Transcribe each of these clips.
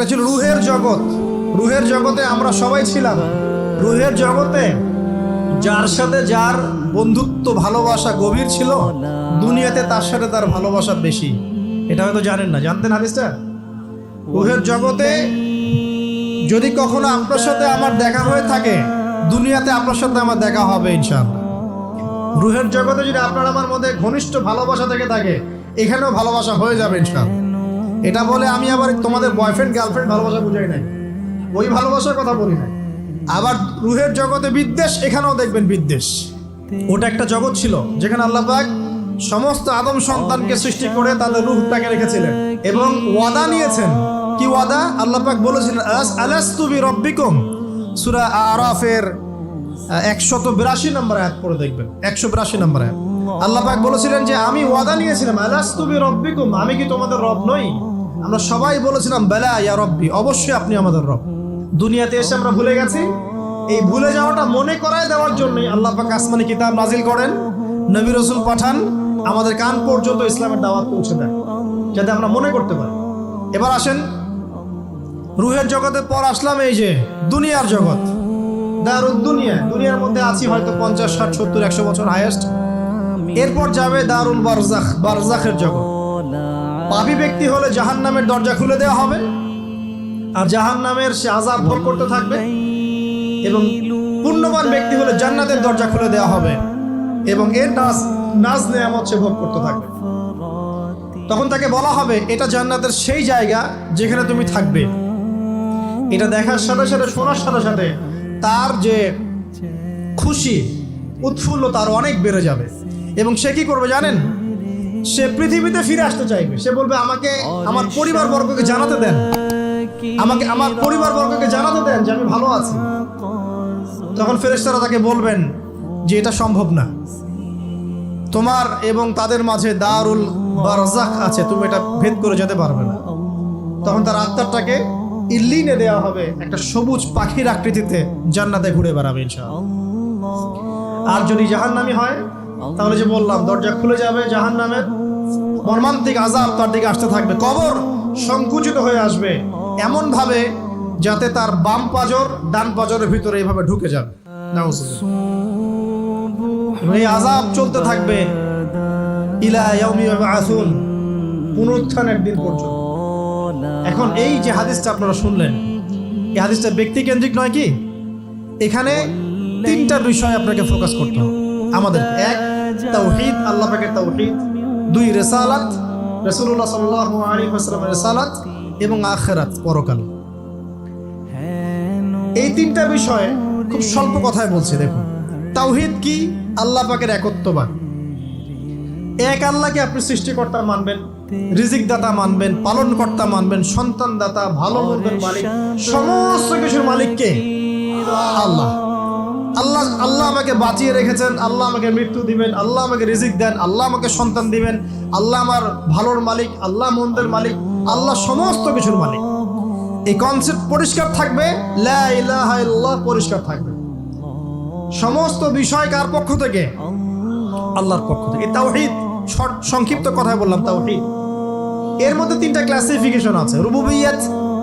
একটা ছিল রুহের জগৎ। রুহের জগতে আমরা সবাই ছিলাম। রুহের জগতে যার সাথে যার বন্ধুত্ব, ভালোবাসা গভীর ছিল, দুনিয়াতে তার সাথে তার ভালোবাসা বেশি। এটা হয়তো জানেন না। জানতেন হাদিসটা? রুহের জগতে যদি কখনো আপনার সাথে আমার দেখা হয়ে থাকে, দুনিয়াতে আপনার সাথে আমার দেখা হবে ইনশাআল্লাহ। রুহের জগতে যদি আপনার আমার মধ্যে ঘনিষ্ঠ ভালোবাসা থেকে থাকে, এখানেও ভালোবাসা হয়ে যাবে ইনশাআল্লাহ। এটা বলে আমি আবার তোমাদের বয়ফ্রেন্ড গার্লফ্রেন্ড ভালোবাসা বুঝাই নাই। ওই ভালোবাসার কথা বলি নাই। আবার রুহের জগতে বিদ্বেষ, এখানেও দেখবেন বিদ্বেষ। ওটা একটা জগৎ ছিল, যেখানে আল্লাহ সমস্ত আদম সন্তানকে সৃষ্টি করে তাদের রুহটাকে রেখেছিলেন এবং ওয়াদা নিয়েছেন। কি ওয়াদা? আল্লাহ পাক বলেছিলেন, আস, আলাস্তু বি রব্বিকুম সূরা আরাফের একশত বিরাশি নম্বর আয়াত পড়ে দেখবেন। একশো বিরাশি নম্বর পাক বলেছিলেন যে, আমি ওয়াদা নিয়েছিলাম, আলাস্তু বি রব্বিকুম আমি কি তোমাদের রব নই? আমরা সবাই বলেছিলাম, বেলা ইয়া রব্বি অবশ্যই আপনি আমাদের রব। দুনিয়াতে এসে আমরা ভুলে গেছি। এই ভুলে যাওয়াটা মনে করায় দেওয়ার জন্যই আল্লাহ পাক আসমানি কিতাব নাজিল করেন, নবী রসুল পাঠান, আমাদের কান পর্যন্ত ইসলামের দাওয়াত পৌঁছে দেয় যাতে আমরা মনে করতে পারি। এবার আসেন, রুহের জগতের পর আসলাম এই যে, দুনিয়ার জগৎ। দারুদ দুনিয়া দুনিয়ার মধ্যে আছি হয়তো পঞ্চাশ, ষাট, সত্তর, একশো বছর হায়েস্ট এরপর যাবে দারুল বারজাখ, বারজাখের জগৎ। পাপী ব্যক্তি হলে জাহান নামের দরজা খুলে দেওয়া হবে। আর জাহান নামের সে আজাব ভোগ করতে থাকবে। এবং পুণ্যবান ব্যক্তি হলে জান্নাতের দরজা খুলে দেওয়া হবে। এবং এর নাজ নাজ নেয়ামত সে ভোগ করতে থাকবে। তখন তাকে বলা হবে, এটা জান্নাতের সেই জায়গা যেখানে তুমি থাকবে। এটা দেখার সাথে সাথে, শোনার সাথে সাথে তার যে খুশি উৎফুল্ল তার অনেক বেড়ে যাবে। এবং সে কি করবে জানেন? সে পৃথিবীতে ফিরে আসতে চাইবে। সে বলবে আমাকে আমার পরিবার বর্গকে জানাতে দেন। আমাকে আমার পরিবার বর্গকে জানাতে দেন যে আমি ভালো আছি। তখন ফেরেশতারা তাকে বলবেন যে এটা সম্ভব না। তোমার এবং তাদের মাঝে দারুল বারজাক আছে তুমি এটা ভেদ করে যেতে পারবে না। তখন তার আত্মারটাকে ইল্লিনে দেওয়া হবে একটা সবুজ পাখির আকৃতিতে জান্নাতে ঘুরে বেড়াবে ইনশাআল্লাহ। আর যদি জাহান্নামি হয় তাহলে যে বললাম, দরজা খুলে যাবে জাহান্নামের মর্মান্তিক আজাব তার দিকে আসতে থাকবে। কবর সংকুচিত হয়ে আসবে এমন ভাবে যাতে তার বাম পাজর ডান পাজরের ভিতরে এইভাবে ঢুকে যাবে। এই আজাব চলতে থাকবে ইলা ইয়াবআসুন, পুনরুত্থানের দিন পর্যন্ত। এখন এই যে হাদিসটা আপনারা শুনলেন, এই হাদিসটা ব্যক্তি কেন্দ্রিক নয় কি? এখানে তিনটা বিষয় আপনাকে ফোকাস করতে হবে। আমাদের এক তাওহীদ আল্লাহ পাকের তাওহীদ দুই রেসালাত, রাসূলুল্লাহ সাল্লাল্লাহু আলাইহি ওয়াসাল্লামের রেসালাত এবং আখিরাত পরকাল। এই তিনটা বিষয়ে খুব স্বল্প কথায় বলছি, দেখুন। তাওহীদ কি? আল্লাহ পাকের একত্ববাদ। এক আল্লাহকে আপনি সৃষ্টিকর্তা মানবেন রিজিক দাতা মানবেন পালন কর্তা মানবেন সন্তান দাতা ভালো মন্দের মালিক, সমস্ত কিছুর মালিককে আল্লাহ। আল্লাহ আল্লাহ আমাকে বাঁচিয়ে রেখেছেন, আল্লাহ আমাকে মৃত্যু দিবেন, আল্লাহ আমাকে রিজিক দেন, আল্লাহ আমাকে সন্তান দিবেন, আল্লাহ আমার ভালোর মালিক, আল্লাহ মন্দের মালিক, আল্লাহ সমস্ত কিছুর মালিক। এই কনসেপ্ট পরিষ্কার থাকবে? পরিষ্কার থাকবে। সমস্ত বিষয় কার পক্ষ থেকে? আল্লাহর পক্ষ থেকে। শর্ট সংক্ষিপ্ত কথায় বললাম, তাওহীদ। এর মধ্যে তিনটা ক্লাসিফিকেশন আছে। রুবুবিয়াত,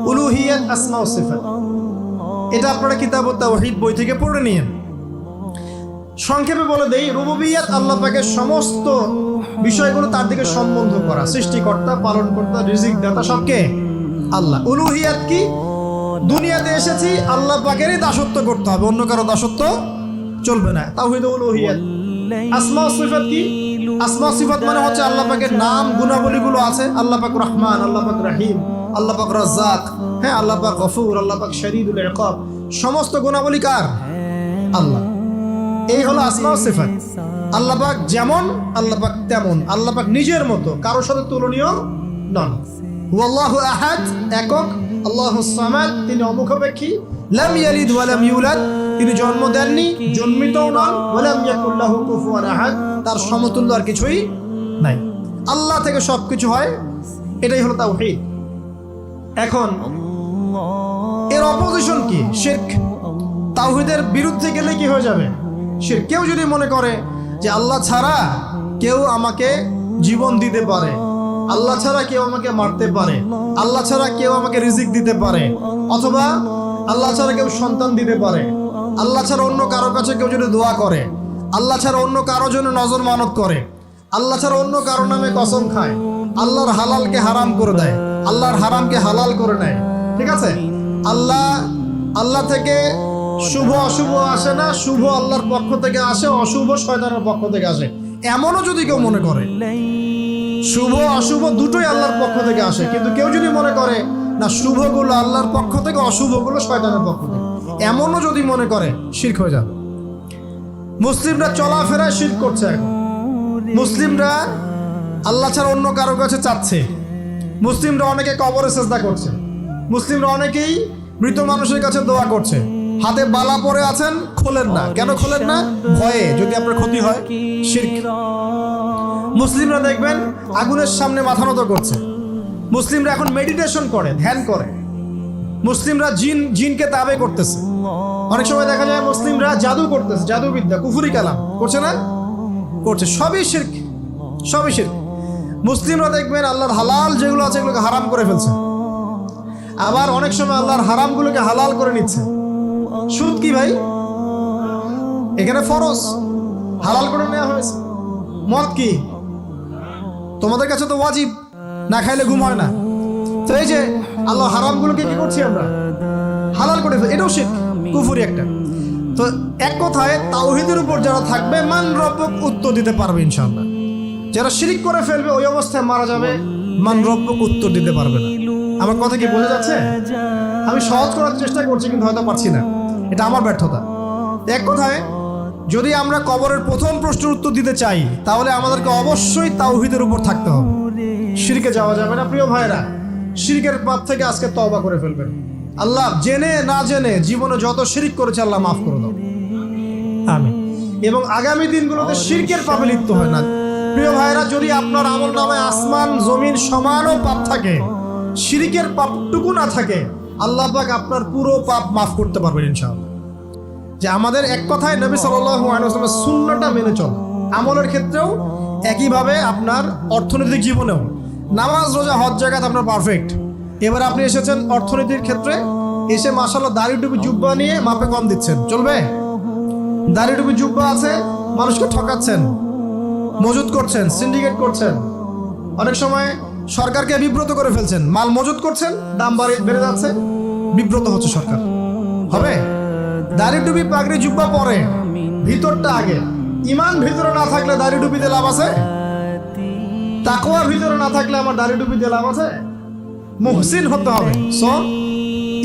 উলুহিয়াত আসমা সিফাত। এটা আপনারা কিতাব তাওহীদ বই থেকে পড়ে নিয়েন সংক্ষেপে বলে দেই, রুবুবিয়াত আল্লাহ পাকের সমস্ত বিষয়গুলো তার দিকে সম্বন্ধ করা। সৃষ্টিকর্তা, পালনকর্তা রিজিক দাতা সবকে আল্লাহ। উলুহিয়াত কি? দুনিয়াতে এসেছি, আল্লাহ পাকেরই দাসত্ব করতে হবে, অন্য কারও দাসত্ব চলবে না। তাওহীদ উলুহিয়াত। আসমা সিফাত কি? আসমা সিফাত মানে হচ্ছে আল্লাহ পাকের নাম, গুণাবলীগুলো আছে। আল্লাহ পাক রহমান, আল্লাহ পাক রাহিম। আল্লাহ পাক রাজ্জাক হ্যাঁ আল্লাহ পাক গফুর, আল্লাহ পাক শরীদুল ইকাব সমস্ত গুণাবলী কার? আল্লাহ। এই হলো আসমা ও সিফাত। আল্লাহ পাক যেমন, আল্লাহ পাক তেমন। আল্লাহ পাক নিজের মতো, কারোর সাথে তুলনীয় নন। হুয়াল্লাহু আহাদ, একক, আল্লাহু সামাদ, তিনি অমুখাপেক্ষী। লাম ইয়ালিদ ওয়া লাম ইউলাদ, তিনি জন্ম দেননি, জন্মিতও নন। ওয়া লাম ইয়াকুল লাহু কুফুয়ান আহাদ, তার সমতুল্য আর কিছুই নাই। আল্লাহ থেকে সবকিছু হয়, এটাই হলো তাওহীদ। এখন এর অপোজিশন কি? শিরক। তাওহীদের বিরুদ্ধে গেলে কি হয়ে যাবে? শিরক। কেউ যদি মনে করে যে আল্লাহ ছাড়া কেউ আমাকে জীবন দিতে পারে, আল্লাহ ছাড়া কেউ আমাকে মারতে পারে, আল্লাহ ছাড়া কেউ আমাকে রিজিক দিতে পারে, অথবা আল্লাহ ছাড়া কেউ সন্তান দিতে পারে, আল্লাহ ছাড়া অন্য কারও কাছে কেউ যদি দোয়া করে, আল্লাহ ছাড়া অন্য কারও জন্য নজর মানত করে, আল্লাহ ছাড়া অন্য কারও নামে কসম খায়, আল্লাহর হালালকে হারাম করে দেয় আল্লাহর হারামকে হালাল করে নেয়। ঠিক আছে? আল্লাহ আল্লাহ থেকে শুভ অশুভ আসে না, শুভ আল্লাহর পক্ষ থেকে আসে, অশুভ শয়তানের পক্ষ থেকে আসে। এমনও যদি কেউ মনে করে, শুভ, অশুভ দুটোই আল্লাহর পক্ষ থেকে আসে। কিন্তু কেউ যদি মনে করে, না শুভ শুভগুলো আল্লাহর পক্ষ থেকে অশুভ অশুভগুলো শয়তানের পক্ষ থেকে। এমনও যদি মনে করে, শির্ক হয়ে যাবে। মুসলিমরা চলাফেরায় শির্ক করছে এখন। মুসলিমরা আল্লাহ ছাড়া অন্য কারও কাছে চাচ্ছে। মুসলিমরা অনেকে কবরে চেষ্টা করছে। মুসলিমরা অনেকেই মৃত মানুষের কাছে দোয়া করছে। হাতে বালা পরে আছেন, খোলেন না। কেন খোলেন না? ভয়ে, যদি আপনার ক্ষতি হয় মুসলিমরা দেখবেন আগুনের সামনে মাথা নত করছে। মুসলিমরা এখন মেডিটেশন করে, ধ্যান করে। মুসলিমরা জিন, জিনকে তাবে করতেছে। অনেক সময় দেখা যায় মুসলিমরা জাদু করতেছে, জাদুবিদ্যা, কুফুরি কালাম। করছে না? করছে। সবই শির্ক। সবই শির্ক। মুসলিমরা দেখবেন আল্লাহর হালাল যেগুলো আছে এগুলোকে হারাম করে ফেলছে। আবার অনেক সময় আল্লাহর হারামগুলোকে হালাল করে নিচ্ছে। সুদ কি ভাই? এখানে ফরজ। হালাল করে নেওয়া হয়েছে। মদ কি? তোমাদের কাছে তো ওয়াজিব। না খাইলে ঘুম হয় না। তো এই যে আল্লাহ হারামগুলোকে কি করছি আমরা? হালাল করে এটাও শিখ কুফুরি একটা। তো এক কথায় তাওহিদের উপর যারা থাকবে, মান রব্বক উত্তর দিতে পারবে ইনশাআল্লাহ। যারা শিরিক করে ফেলবে ওই অবস্থায় মারা যাবে মান রব্বক উত্তর দিতে পারবে না। আমার কথা কি বোঝা যাচ্ছে? আমি সহজ করার চেষ্টা করছি কিন্তু হয়তো পারছি না। এটা আমার ব্যর্থতা। এক কথায় যদি আমরা কবরের প্রথম প্রশ্নের উত্তর দিতে চাই তাহলে আমাদেরকে অবশ্যই তাওহিদের উপর থাকতে হবে। শিরকে যাওয়া যাবে না প্রিয় ভাইরা শিরকের পাপ থেকে আজকে তওবা করে ফেলবেন। আল্লাহ জেনে না জেনে জীবনে যত শিরিক করেছে আল্লাহ মাফ করে দাও। আমি এবং আগামী দিনগুলোতে শিরকের পাপে লিপ্ত হয় না। প্রিয় ভাইরা, যদি আপনার আমল নামে আসমান, জমিন সমানও পাপ থাকে, শিরিকের পাপটুকু না থাকে, আল্লাহ পাক আপনার পুরো পাপ মাফ করতে পারবেন ইনশাআল্লাহ। যে আমাদের এক কথায় নবী সাল্লামের শূন্যটা মেনে চল। আমলের ক্ষেত্রেও একইভাবে আপনার অর্থনৈতিক জীবনেও। নামাজ, রোজা, হজ জায়গাতে আপনার পারফেক্ট এবার আপনি এসেছেন অর্থনীতির ক্ষেত্রে, এসে মাসাল্লাহ দাড়ি টুপি জুব্বা নিয়ে মাপে কম দিচ্ছেন। চলবে? দাড়ি টুপি জুব্বা আছে, মানুষকে ঠকাচ্ছেন। মজুত করছেন সিন্ডিকেট করছেন। অনেক সময় সরকারকে বিব্রত করে ফেলছেন। মাল মজুত করছেন, দাম বেড়ে যাচ্ছে, বিব্রত হচ্ছে সরকার। হবে? দাড়ি টুপি, পাগড়ি জুব্বা পরে, ভিতরটা আগে। ইমান ভিতরে না থাকলে দাড়ি টুপিতে লাভ আছে? তাকওয়া ভিতরে না থাকলে আমার দাড়ি টুপিতে লাভ আছে? মুহসিন হতে হবে। সো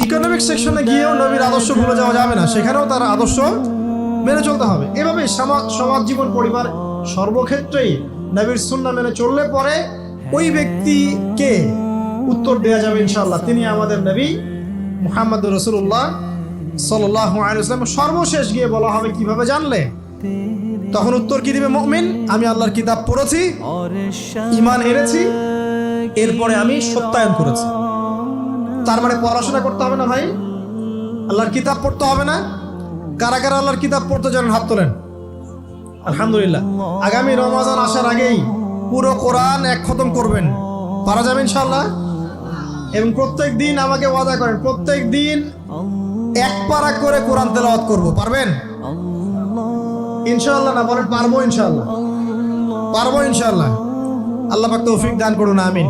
ইকোনমিক সেকশনে গিয়েও নবীর আদর্শ ভুলে যাওয়া যাবে না। সেখানেও তার আদর্শ মেনে চলতে হবে। এভাবে সমাজ জীবন, পরিবার সর্বক্ষেত্রেই নবীর সুন্না মেনে চললে পরে ওই ব্যক্তিকে উত্তর দেওয়া যাবে ইনশাল্লাহ তিনি আমাদের নবী মুহাম্মদ রসুল্লাহ সাল্লাহ সর্বশেষ গিয়ে বলা হবে কীভাবে জানলে? তখন উত্তর কি দিবে মুমিন? আমি আল্লাহর কিতাব পড়েছি ইমান এনেছি, এরপরে আমি সত্যায়ন করেছি। তার মানে পড়াশোনা করতে হবে না ভাই? আল্লাহর কিতাব পড়তে হবে না? কারা কারা আল্লাহর কিতাব পড়তে জানেন? হাত তোলেন। আলহামদুলিল্লাহ। আগামী রমাজান আসার আগেই পুরো কোরআন এক খতম করবেন। পারা যাবে ইনশাল্লাহ এবং প্রত্যেক দিন আমাকে ওয়াদা করেন, প্রত্যেক দিন এক পারা করে কোরআন তেলাওয়াত করব, পারবেন? ইনশাল্লাহ না, বলেন পারব ইনশাল্লাহ পারব ইনশাল্লাহ আল্লাহ পাক তৌফিক দান করুন, আমিন।